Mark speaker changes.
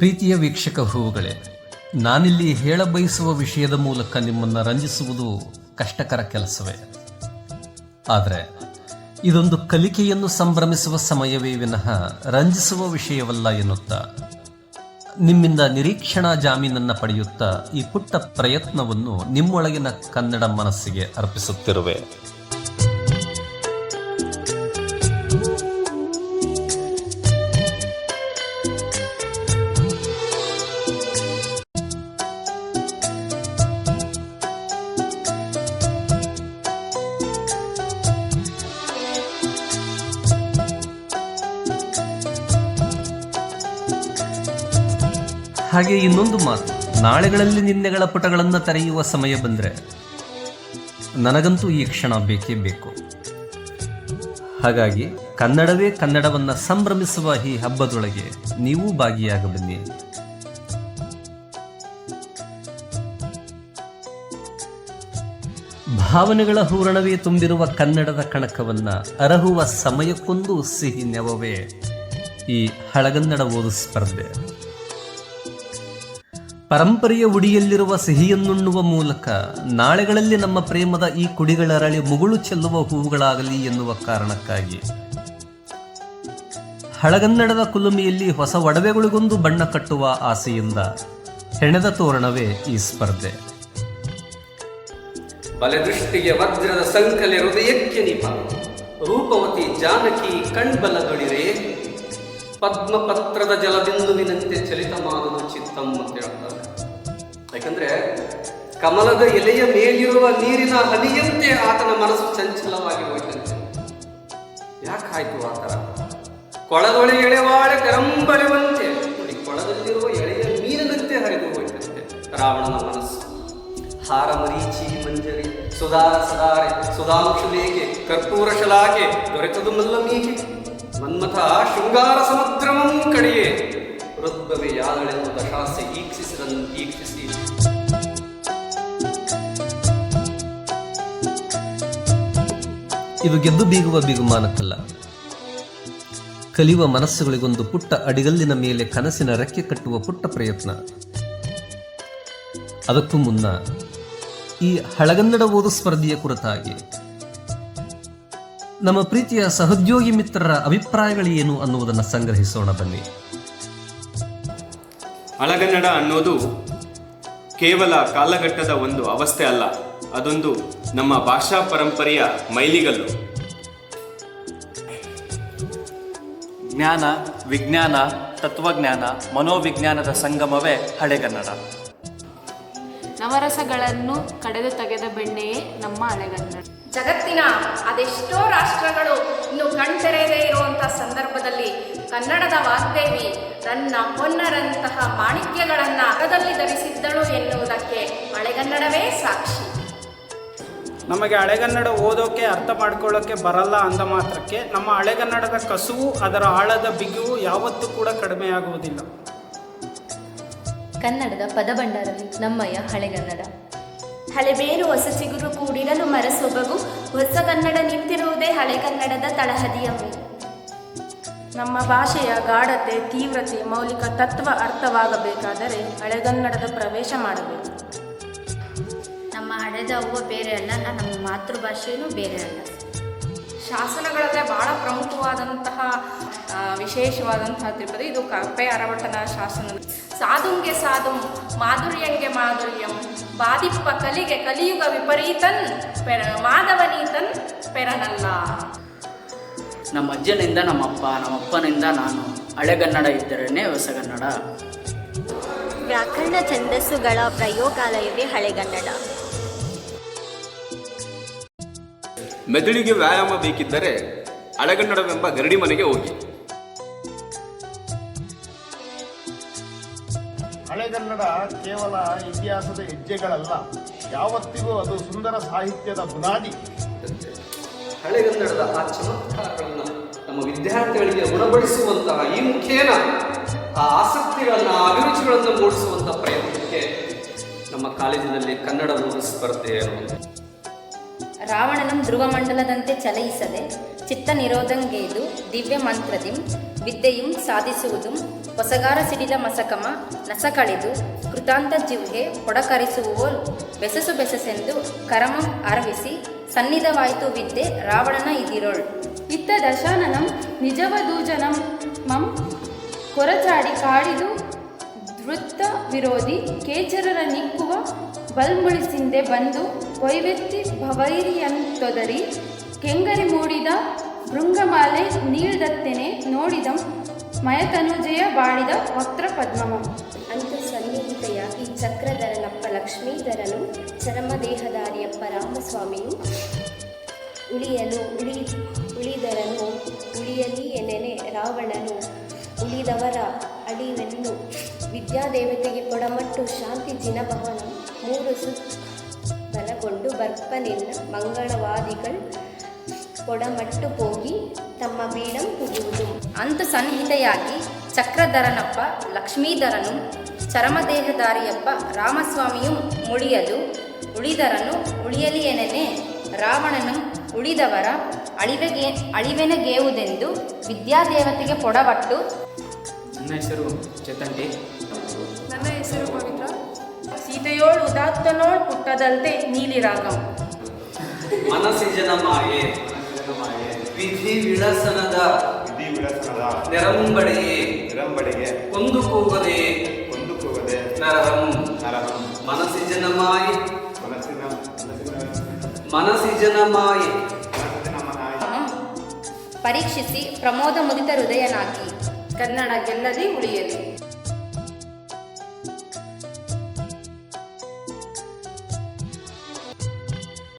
Speaker 1: ಪ್ರೀತಿಯ ವೀಕ್ಷಕ ಹೂವುಗಳೇ, ನಾನಿಲ್ಲಿ ಹೇಳ ಬಯಸುವ ವಿಷಯದ ಮೂಲಕ ನಿಮ್ಮನ್ನು ರಂಜಿಸುವುದು ಕಷ್ಟಕರ ಕೆಲಸವೇ. ಆದರೆ, ಇದೊಂದು ಕಲಿಕೆಯನ್ನು ಸಂಭ್ರಮಿಸುವ ಸಮಯವೇ ವಿನಃ ರಂಜಿಸುವ ವಿಷಯವಲ್ಲ ಎನ್ನುತ್ತಾ, ನಿಮ್ಮಿಂದ ನಿರೀಕ್ಷಣಾ ಜಾಮೀನನ್ನು ಪಡೆಯುತ್ತಾ ಈ ಪುಟ್ಟ ಪ್ರಯತ್ನವನ್ನು ನಿಮ್ಮೊಳಗಿನ ಕನ್ನಡ ಮನಸ್ಸಿಗೆ ಅರ್ಪಿಸುತ್ತಿರುವೆ. ಹಾಗೆ ಇನ್ನೊಂದು ಮಾತು. ನಾಳೆಗಳಲ್ಲಿ ನಿನ್ನೆಗಳ ಪುಟಗಳನ್ನು ತೆರೆಯುವ ಸಮಯ ಬಂದರೆ ನನಗಂತೂ ಈ ಕ್ಷಣ ಬೇಕೇ ಬೇಕು. ಹಾಗಾಗಿ ಕನ್ನಡವೇ ಕನ್ನಡವನ್ನು ಸಂಭ್ರಮಿಸುವ ಈ ಹಬ್ಬದೊಳಗೆ ನೀವು ಭಾಗಿಯಾಗಬನ್ನಿ. ಭಾವನೆಗಳ ಹೂರಣವೇ ತುಂಬಿರುವ ಕನ್ನಡದ ಕಣಕವನ್ನ ಅರಹುವ ಸಮಯಕ್ಕೊಂದು ಸಿಹಿ ನೆವವೇ. ಈ ಹಳಗನ್ನಡ ಓದು ಸ್ಪರ್ಧೆ. ಪರಂಪರೆಯ ಉಡಿಯಲ್ಲಿರುವ ಸಿಹಿಯನ್ನುಣ್ಣುವ ಮೂಲಕ ನಾಳೆಗಳಲ್ಲಿ ನಮ್ಮ ಪ್ರೇಮದ ಈ ಕುಡಿಗಳರಳಿ ಮುಗುಳು ಚೆಲ್ಲುವ ಹೂವುಗಳಾಗಲಿ ಎನ್ನುವ ಕಾರಣಕ್ಕಾಗಿ. ಹಳಗನ್ನಡದ ಕುಲುಮೆಯಲ್ಲಿ ಹೊಸ ಒಡವೆಗಳಿಗೊಂದು ಬಣ್ಣ ಕಟ್ಟುವ ಆಸೆಯಿಂದ ಹೆಣೆದ ತೋರಣವೇ ಈ ಸ್ಪರ್ಧೆ.
Speaker 2: ಬಲದೃಷ್ಟಿಗೆ ವಜ್ರದ ಸಂಕಲೆ ಹೃದಯಕ್ಕೆ ನಿಪ ರೂಪವತಿ ಜಾನಕಿ ಕಣ್ಬಲಗಳಿರೆ ಪದ್ಮಪತ್ರದ ಜಲಬಿಂದುವಿನಂತೆ ಚಲಿತ ಮಾಡುವುದು ಚಿತ್ತಂ ಅಂತ ಹೇಳ್ತಾರೆ. ಯಾಕಂದ್ರೆ ಕಮಲದ ಎಲೆಯ ಮೇಲಿರುವ ನೀರಿನ ಹನಿಯಂತೆ ಆತನ ಮನಸ್ಸು ಚಂಚಲವಾಗಿ ಹೋಯ್ತಂತೆ. ಯಾಕಾಯ್ತು ಆತರ ಕೊಳದೊಳೆ ಎಳೆವಾಳೆ ಕರಂಬರಿವಂತೆ ಕೊಳದಲ್ಲಿರುವ ಎಳೆಯ ನೀರಿನಂತೆ ಹರಿದು ಹೋಯ್ತಂತೆ ರಾವಣನ ಮನಸ್ಸು. ಹಾರ ಮರೀಚಿ ಮಂಜರಿ ಸುಧಾರ ಸದಾರೆ ಸುಧಾಂಶುಲೇಗೆ ಕರ್ಪೂರ ಶಲಾಕೆ, ದೊರೆತದು ಮಲ್ಲಮೀಗೆ ಮನ್ಮಥ ಶೃಂಗಾರ ಸಮುದ್ರಮಂ ಕಡೆಯೇ. ವೃದ್ಧವೇ ಯಾದಳೆಂದು ದಶಾಸ್ಯ ಈಕ್ಷಿಸಿದನು, ಈಕ್ಷಿಸಿ.
Speaker 1: ಇದು ಗೆದ್ದು ಬೀಗುವ ಬಿಗುಮಾನಕ್ಕಲ್ಲ ಕಲಿಯುವ ಮನಸ್ಸುಗಳಿಗೊಂದು ಪುಟ್ಟ ಅಡಿಗಲ್ಲಿನ ಮೇಲೆ ಕನಸಿನ ರೆಕ್ಕೆ ಕಟ್ಟುವ ಪುಟ್ಟ ಪ್ರಯತ್ನ. ಅದಕ್ಕೂ ಮುನ್ನ ಈ ಹಳಗನ್ನಡ ಓದು ಸ್ಪರ್ಧೆಯ ಕುರಿತಾಗಿ. ನಮ್ಮ ಪ್ರೀತಿಯ ಸಹೋದ್ಯೋಗಿ ಮಿತ್ರರ ಅಭಿಪ್ರಾಯಗಳೇನು ಅನ್ನುವುದನ್ನು ಸಂಗ್ರಹಿಸೋಣ ಬನ್ನಿ.
Speaker 3: ಹಳಗನ್ನಡ ಅನ್ನೋದು ಕೇವಲ ಕಾಲಘಟ್ಟದ ಒಂದು ಅವಸ್ಥೆ ಅಲ್ಲ ಅದೊಂದು ನಮ್ಮ ಭಾಷಾ ಪರಂಪರೆಯ ಮೈಲಿಗಲ್ಲು.
Speaker 4: ಜ್ಞಾನ ವಿಜ್ಞಾನ ತತ್ವಜ್ಞಾನ ಮನೋವಿಜ್ಞಾನದ ಸಂಗಮವೇ ಹಳೆಗನ್ನಡ.
Speaker 5: ನವರಸಗಳನ್ನು ಕಡೆದು ತೆಗೆದ ಬೆಣ್ಣೆಯೇ ನಮ್ಮ ಹಳೆಗನ್ನಡ
Speaker 6: ಜಗತ್ತಿನ ಅದೆಷ್ಟೋ ರಾಷ್ಟ್ರಗಳು ಇನ್ನು ಕಣ್ತೆರೆಯದೇ ಇರುವಂತಹ ಸಂದರ್ಭದಲ್ಲಿ ಕನ್ನಡದ ವಾಗ್ದೇವಿ ತನ್ನ ಹೊನ್ನರಂತಹ ಮಾಣಿಕ್ಯಗಳನ್ನು ಅಗದಲ್ಲಿ ಧರಿಸಿದ್ದಳು ಎನ್ನುವುದಕ್ಕೆ ಹಳೆಗನ್ನಡವೇ ಸಾಕ್ಷಿ.
Speaker 7: ನಮಗೆ ಹಳೆಗನ್ನಡ ಓದೋಕೆ ಅರ್ಥ ಮಾಡ್ಕೊಳ್ಳೋಕೆ ಬರಲ್ಲ ಅಂದ ಮಾತ್ರಕ್ಕೆ ನಮ್ಮ ಹಳೆಗನ್ನಡದ ಕಸುವು ಅದರ ಆಳದ ಬಿಗುವು ಯಾವತ್ತೂ ಕೂಡ ಕಡಿಮೆಯಾಗುವುದಿಲ್ಲ.
Speaker 8: ಕನ್ನಡದ ಪದಭಂಡಾರವಿ ನಮ್ಮಯ್ಯ ಹಳೆಗನ್ನಡ.
Speaker 6: ಹಳೆಬೇರು ಹೊಸ ಚಿಗುರು ಕೂಡಿರಲು ಮರಸೊಬಗು. ಹೊಸ ಕನ್ನಡ ನಿಂತಿರುವುದೇ ಹಳೆ ಕನ್ನಡದ ತಳಹದಿಯವು
Speaker 9: ನಮ್ಮ ಭಾಷೆಯ ಗಾಢತೆ ತೀವ್ರತೆ ಮೌಲಿಕ ತತ್ವ ಅರ್ಥವಾಗಬೇಕಾದರೆ ಹಳೆಗನ್ನಡದ ಪ್ರವೇಶ ಮಾಡಬೇಕು.
Speaker 8: ನಮ್ಮ ಹಳೆದ ಹೂವು ಬೇರೆ ಅಲ್ಲ ನಮ್ಮ ಮಾತೃಭಾಷೆಯೂ ಬೇರೆ ಅಲ್ಲ.
Speaker 9: ಶಾಸನಗಳಲ್ಲೇ ಬಹಳ ಪ್ರಮುಖವಾದಂತಹ ವಿಶೇಷವಾದಂತಹ ತಿರುಪತಿ. ಇದು ಕಪ್ಪೆ ಅರವಟ್ಟನ ಶಾಸನ.
Speaker 6: ಸಾಧುಂಗೆ ಸಾಧುಂ ಮಾಧುರ್ಯಂಗೆ ಮಾಧುರ್ಯಂ ಬಾದಿಪ್ಪ ಕಲಿಗೆ ಕಲಿಯುಗ ವಿಪರೀತನ್ ಪೆರ ಮಾಧವನೀತನ್ ಪೆರನಲ್ಲ.
Speaker 10: ನಮ್ಮ ಅಜ್ಜನಿಂದ ನಮ್ಮಪ್ಪ ನಮ್ಮಪ್ಪನಿಂದ ನಾನು ಹಳೆಗನ್ನಡ ಇದ್ದರೇನೆ ಹೊಸಗನ್ನಡ.
Speaker 8: ವ್ಯಾಕರಣ ಛಂದಸ್ಸುಗಳ ಪ್ರಯೋಗಾಲಯವೇ ಹಳೆಗನ್ನಡ.
Speaker 3: ಮೆದುಳಿಗೆ ವ್ಯಾಯಾಮ ಬೇಕಿದ್ದರೆ ಹಳೆಗನ್ನಡವೆಂಬ ಗರಡಿ ಮನೆಗೆ ಹೋಗಿ.
Speaker 11: ಹಳೆಗನ್ನಡ ಕೇವಲ ಇತಿಹಾಸದ ಹೆಜ್ಜೆಗಳಲ್ಲ. ಯಾವತ್ತಿಗೂ ಅದು ಸುಂದರ ಸಾಹಿತ್ಯದ ಬುನಾದಿ.
Speaker 2: ಹಳೆಗನ್ನಡದ ಆ ಚಮತ್ಕಾರಗಳನ್ನು ನಮ್ಮ ವಿದ್ಯಾರ್ಥಿಗಳಿಗೆ ಗುಣಪಡಿಸುವಂತಹ ಈ ಮುಖೇನ, ಆ ಆಸಕ್ತಿಗಳನ್ನು ಅಭಿರುಚಿಗಳನ್ನು ಮೂಡಿಸುವಂತಹ ಪ್ರಯತ್ನಕ್ಕೆ ನಮ್ಮ ಕಾಲೇಜಿನಲ್ಲಿ ಕನ್ನಡ ಓದು ಸ್ಪರ್ಧೆ ಅನ್ನುವಂಥದ್ದು.
Speaker 8: ರಾವಣನಂ ಧ್ರುವಮಂಡಲದಂತೆ ಚಲಯಿಸದೆ ಚಿತ್ತ ನಿರೋಧಂಗೇದು ದಿವ್ಯ ಮಂತ್ರದಿಂ ವಿದ್ಯೆಯಂ ಸಾಧಿಸುವುದು, ಹೊಸಗಾರ ಸಿಡಿಲ ಮಸಕಮ ನಸ ಕಳೆದು ಕೃತಾಂತ ಜಿವ್ಗೆ ಹೊಡಕರಿಸುವೋಲ್ ಬೆಸಸು ಬೆಸಸೆಂದು ಕರಮಂ ಅರವಿಸಿ ಸನ್ನಿಧವಾಯಿತು ವಿದ್ಯೆ ರಾವಣನ ಇದಿರೋಳ್.
Speaker 5: ಇತ್ತ ದಶಾನನಂ ನಿಜವದೂಜನಂ ಮಂ ಕೊರಚಾಡಿ ಕಾಡಿದು ಧೃತ ವಿರೋಧಿ ಕೇಚರರ ನಿಕ್ಕುವ ಬಲ್ಮುಳಿಸಿಂದೆ ಬಂದು ವೈವೆತ್ತಿ ಭವೈರಿಯಂತೊದರಿ ಕೆಂಗರಿ ಮೂಡಿದ ಭೃಂಗಮಾಲೆ ನೀಳ್ದತ್ತೆನೆ ನೋಡಿದಂ ಮಯತನುಜಯ ಬಾಳಿದ ವಕ್ರ ಪದ್ಮಮ.
Speaker 12: ಅಂತ ಸನ್ನಿಹಿತೆಯಾಗಿ ಚಕ್ರಧರನಪ್ಪ ಲಕ್ಷ್ಮೀಧರನು ಚರಮದೇಹಧಾರಿಯಪ್ಪ ರಾಮಸ್ವಾಮಿಯು ಉಳಿಯಲು ಉಳಿ ಉಳಿದರನು ಉಳಿಯಲಿ ಎನೆನೆ ರಾವಣನು ಉಳಿದವರ ಅಳಿವೆನ್ನು ವಿದ್ಯಾದೇವತೆಗೆ ಕೊಡಮಟ್ಟು ಶಾಂತಿ ಜಿನಭವನ ಮೂರು ಸುತ್ ಬಲಗೊಂಡು ಮಂಗಳವಾದಿಗಳು ಕೊಡಮಟ್ಟು ಹೋಗಿ ತಮ್ಮ ಬೀಡಂ ಪುಗುವುದು
Speaker 8: ಅಂತ ಸನ್ನಿಹಿತೆಯಾಗಿ ಚಕ್ರಧರನಪ್ಪ ಲಕ್ಷ್ಮೀಧರನು ಚರಮದೇಹಧಾರಿಯಪ್ಪ ರಾಮಸ್ವಾಮಿಯು ಮುಳಿಯಲು ಉಳಿದರನು ಉಳಿಯಲಿ ಎನೇ ರಾವಣನು ಉಳಿದವರ ಅಳಿವೆಗೆ ಅಳಿವೆನಗೇವುದೆಂದು ವಿದ್ಯಾದೇವತೆಗೆ ಪೊಡಬಟ್ಟು
Speaker 10: ನನ್ನ ಹೆಸರು ಚೇತಂಟಿ
Speaker 9: ನನ್ನ ಹೆಸರು ಪವಿತ್ರ. ಸೀತೆಯೋಳು ಉದಾತ್ತನೋಳ್ ನೀಲಿ ರಾಗ.
Speaker 2: ಮನಸ್ಸಿಜನ ಮಾಯೆ ವಿಧಿ ವಿಳಸನದ
Speaker 11: ವಿಧಿ ವಿಳಸನದ.
Speaker 2: ನೆರಂಬಡೆಯೇ
Speaker 11: ನೆರಂಬಡೆಗೆ.
Speaker 2: ಕೊಂದು ಕೂಗದೆ.
Speaker 11: ಒಂದು ಕೂಗದೆ.
Speaker 2: ನರಹಂ.
Speaker 11: ನರಹಂ.
Speaker 2: ಮನಸ್ಸಿಜನ ಮಾಯೆ
Speaker 11: ಮನಸ್ಸಿನ
Speaker 2: ಮನಸ್ಸಿಜನ ಮಾಯೆ
Speaker 8: ಪರೀಕ್ಷಿಸಿ ಪ್ರಮೋದ ಮುದಿತ ಹೃದಯನಾಗಿ.
Speaker 9: ಕನ್ನಡ ಗೆಲ್ಲಲಿ ಉಳಿಯಲಿ.